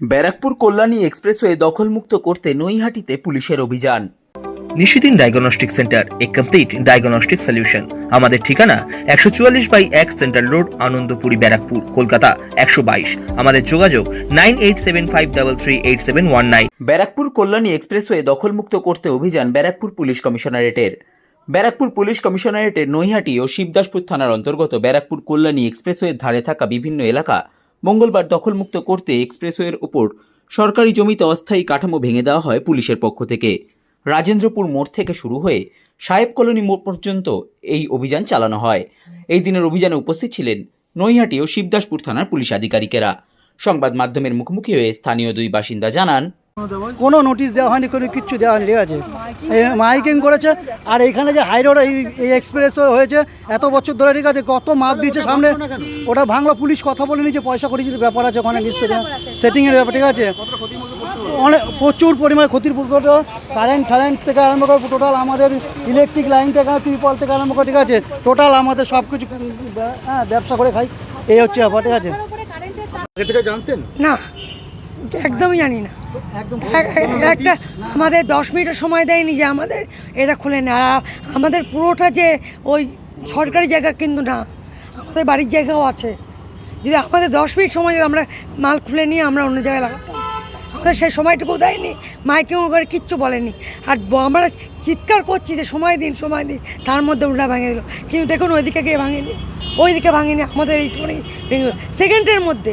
Barrackpore Kalyani expressway দখলমুক্ত করতে নৈহাটিতে পুলিশের অভিযান। Nishidin diagnostic centre a complete diagnostic solution আমাদের ঠিকানা একশো চুয়াল্লিশ বাই এক সেন্ট্রাল রোড আনন্দপুরি ব্যারাকপুর কলকাতা একশো বাইশ। আমাদের যোগাযোগ nine eight seven five double three eight seven one nine. Barrackpore Kalyani expressway দখলমুক্ত করতে অভিযান ব্যারাকপুর পুলিশ কমিশনারেটের। ব্যারাকপুর পুলিশ কমিশনারেটের নৈহাটি ও শিবদাসপুর থানার অন্তর্গত ব্যারাকপুর কল্যাণী এক্সপ্রেসওয়ের ধারে থাকা বিভিন্ন এলাকা মঙ্গলবার দখলমুক্ত করতে এক্সপ্রেসওয়ের ওপর সরকারি জমিতে অস্থায়ী কাঠামো ভেঙে দেওয়া হয় পুলিশের পক্ষ থেকে। রাজেন্দ্রপুর মোড় থেকে শুরু হয়ে সাহেব কলোনি মোড় পর্যন্ত এই অভিযান চালানো হয়। এই দিনের অভিযানে উপস্থিত ছিলেন নৈহাটি ও শিবদাসপুর থানার পুলিশ আধিকারিকেরা। সংবাদ মাধ্যমের মুখোমুখি হয়ে স্থানীয় দুই বাসিন্দা জানান কোনো নোটিশ দেওয়া হয়নি কোনো কিচ্ছু দেওয়া হয়নি ঠিক আছে? মাইকিং করেছে আর এইখানে যে হাই রোড এই এই এক্সপ্রেস হয়েছে এত বছর ধরে ঠিক আছে কত মাপ দিয়েছে সামনে ওটা ভাঙলো পুলিশ কথা বলে নিয়েছে পয়সা করেছিল ব্যাপার আছে ওখানে নিশ্চয়ই সেটিংয়ের ব্যাপার ঠিক আছে? অনেক প্রচুর পরিমাণে ক্ষতির পুরো কারেন্ট ফারেন্ট থেকে আরম্ভ করে টোটাল আমাদের ইলেকট্রিক লাইন থেকে টিউবওয়েল থেকে আরম্ভ করে ঠিক আছে? টোটাল আমাদের সব কিছু হ্যাঁ ব্যবসা করে খাই এই হচ্ছে ব্যাপার ঠিক আছে? না। একদমই জানি না। একটা আমাদের দশ মিনিটের সময় দেয়নি যে আমাদের এটা খুলে না আমাদের পুরোটা যে ওই সরকারি জায়গা কিন্তু না আমাদের বাড়ির জায়গাও আছে। যদি আমাদের দশ মিনিট সময় আমরা মাল খুলে নিয়ে আমরা অন্য জায়গায় লাগাতাম। আমাদের সেই সময়টুকু দেয়নি মাইকিং করে কিচ্ছু বলেনি। আর আমরা চিৎকার করছি যে সময় দিন সময় দিন তার মধ্যে উল্টা ভেঙে দিল। কিন্তু দেখুন ওইদিকে গিয়ে ভাঙেনি ওইদিকে ভাঙেনি আমাদের এইটুকুনি ভেঙে দিল। সেকেন্ডের মধ্যে।